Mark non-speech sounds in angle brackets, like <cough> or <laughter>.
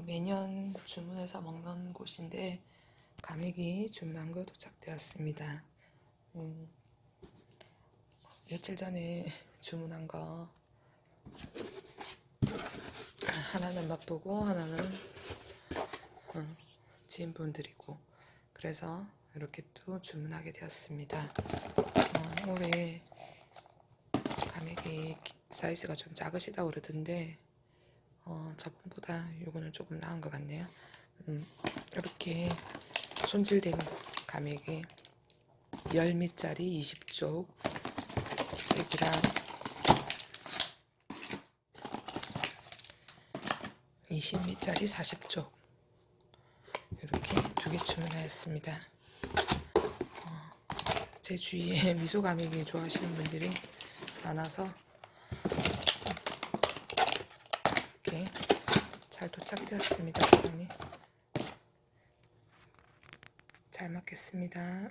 어, 매년 주문해서 먹는 곳인데 감액이 주문한 거 도착되었습니다. 음, 며칠 전에 주문한 거 하나는 맛보고 하나는 어, 지인분들이고 그래서 이렇게 또 주문하게 되었습니다. 어, 올해 감액이 사이즈가 좀 작으시다고 그러던데 어, 저번보다 요거는 조금 나은 것 같네요. 음, 이렇게 손질된 감액이 10미짜리 20쪽 여기랑 20미짜리 40쪽 이렇게 두 개 주문하였습니다. 어, 제 주위에 <laughs> 미소 감액이 좋아하시는 분들이 많아서 이렇게 잘 도착되었습니다, 사장님. 잘 먹겠습니다.